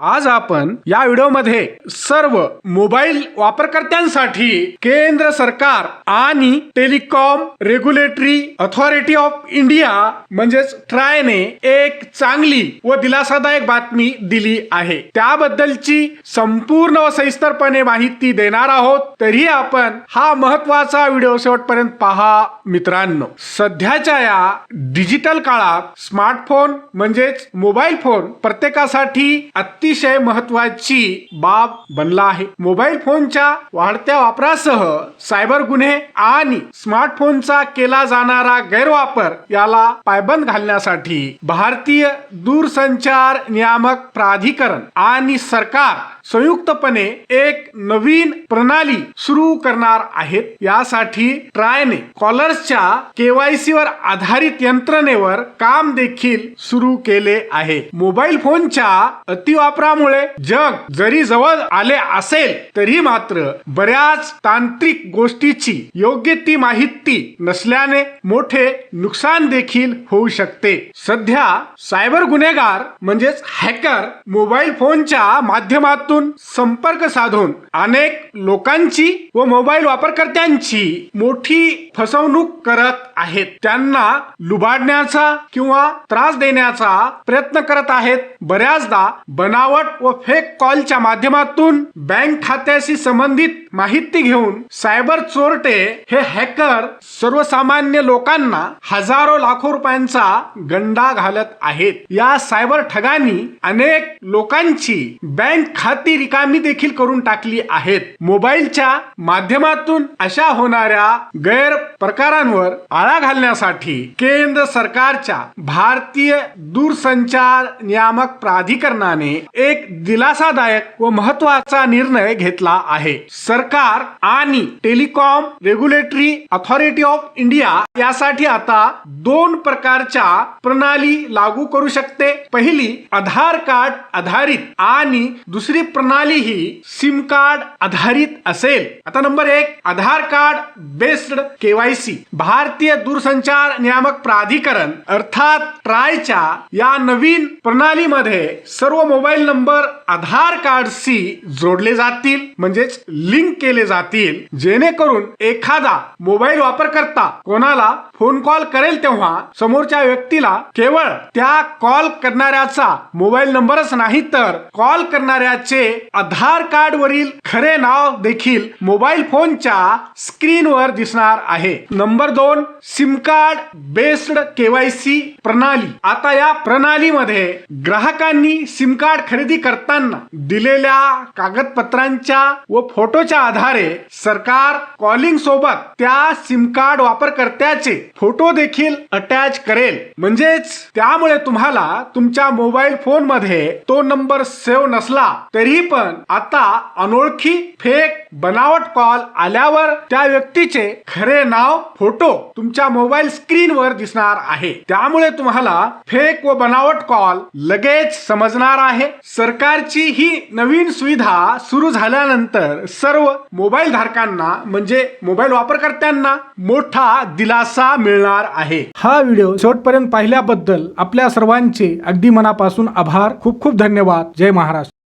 आज आपण या व्हिडिओमध्ये सर्व मोबाईल वापरकर्त्यांसाठी केंद्र सरकार आणि telecom regulatory authority of India म्हणजेच ट्रायने एक चांगली व दिलासादायक बातमी दिली आहे. त्याबद्दलची संपूर्ण व सविस्तरपणे माहिती देणार आहोत. तरी आपण हा महत्त्वाचा व्हिडिओ शेवटपर्यंत पहा मित्रांनो. सध्याच्या या डिजिटल काळात स्मार्टफोन म्हणजेच मोबाईल फोन प्रत्येकासाठी अतिशय महत्वाची बाब बनला आहे. मोबाईल फोनच्या वाढत्या वापरासह सायबर गुन्हे आणि स्मार्टफोनचा केला जाणारा गैरवापर याला पायबंद घालण्यासाठी भारतीय दूरसंचार नियामक प्राधिकरण आणि सरकार संयुक्तपणे एक नवीन प्रणाली सुरू करणार आहेत. यासाठी ट्रायने कॉलर्सच्या केवायसी वर आधारित यंत्रणेवर काम देखील सुरू केले आहे. मोबाईल फोनच्या अतिवापरामुळे जग जरी जवळ आले असेल तरी मात्र बऱ्याच तांत्रिक गोष्टीची योग्य ती माहिती नसल्याने मोठे नुकसान देखील होऊ शकते. सध्या सायबर गुन्हेगार म्हणजेच हॅकर मोबाईल फोनच्या माध्यमातून संपर्क साधून अनेक लोकांची व मोबाईल वापरकर्त्यांची मोठी फसवणूक करत आहेत. त्यांना लुबाडण्याचा किंवा त्रास देण्याचा प्रयत्न करत आहेत. बऱ्याचदा बनावट व फेक कॉलच्या माध्यमातून बँक खात्याशी संबंधित माहिती घेऊन सायबर चोरटे हे हॅकर सर्वसामान्य लोकांना हजारो लाखो रुपयांचा गंडा घालत आहेत. या सायबर ठगांनी अनेक लोकांची बँक खाती रिकामी देखील करून टाकली आहेत. मोबाईलच्या माध्यमातून अशा होणाऱ्या गैर प्रकारांवर आळा घालण्यासाठी केंद्र सरकारच्या भारतीय दूरसंचार नियामक प्राधिकरणाने एक दिलासादायक व महत्त्वाचा निर्णय घेतला आहे. सरकार आणि telecom regulatory authority of India यासाठी आता दोन प्रकारच्या प्रणाली लागू करू शकते. पहिली आधार कार्ड आधारित आणि दुसरी प्रणाली ही सिम कार्ड आधारित असेल. आता नंबर एक आधार कार्ड बेस्ड केवायसी भारतीय दूरसंचार नियामक प्राधिकरण अर्थात ट्रायच्या या नवीन प्रणालीमध्ये सर्व मोबाईल नंबर आधार कार्डशी जोडले जातील. म्हणजेच लिंक केले जातील. जेणेकरून एखादा मोबाईल वापरकर्ता कोणाला फोन कॉल करेल तेव्हा समोरच्या व्यक्तीला केवळ त्या कॉल करणाऱ्याचा मोबाईल नंबरच नाही तर कॉल करणाऱ्याचे आधार कार्ड वरील खरे नाव देखील मोबाईल फोनच्या स्क्रीनवर दिसणार आहे. नंबर दोन सिम कार्ड बेस्ड केवायसी प्रणाली. आता या प्रणालीमध्ये ग्राहकांनी सिम कार्ड खरेदी करताना दिलेल्या कागदपत्रांच्या व फोटोच्या आधारे सरकार कॉलिंग सोबत त्या सिम कार्ड वापरकर्त्याचे फोटो देखील अटॅच करेल. म्हणजेच त्यामुळे तुम्हाला तुमच्या मोबाईल फोनमध्ये तो नंबर सेव्ह नसला तरी पण आता अनोळखी फेक बनावट कॉल आल्यावर त्या व्यक्तीचे खरे नाव फोटो तुमच्या मोबाईल स्क्रीनवर दिसणार आहे. त्यामुळे तुम्हाला फेक व बनावट कॉल लगेच समजणार आहे. सरकारची ही नवीन सुविधा सुरू झाल्यानंतर सर्व सर्व मोबाईल धारकांना म्हणजे मोबाईल वापरकर्त्यांना मोठा दिलासा मिळणार आहे. हा व्हिडिओ शेवटपर्यंत पाहिल्याबद्दल आपल्या सर्वांचे अगदी मनापासून आभार. खूप खूप धन्यवाद. जय महाराष्ट्र.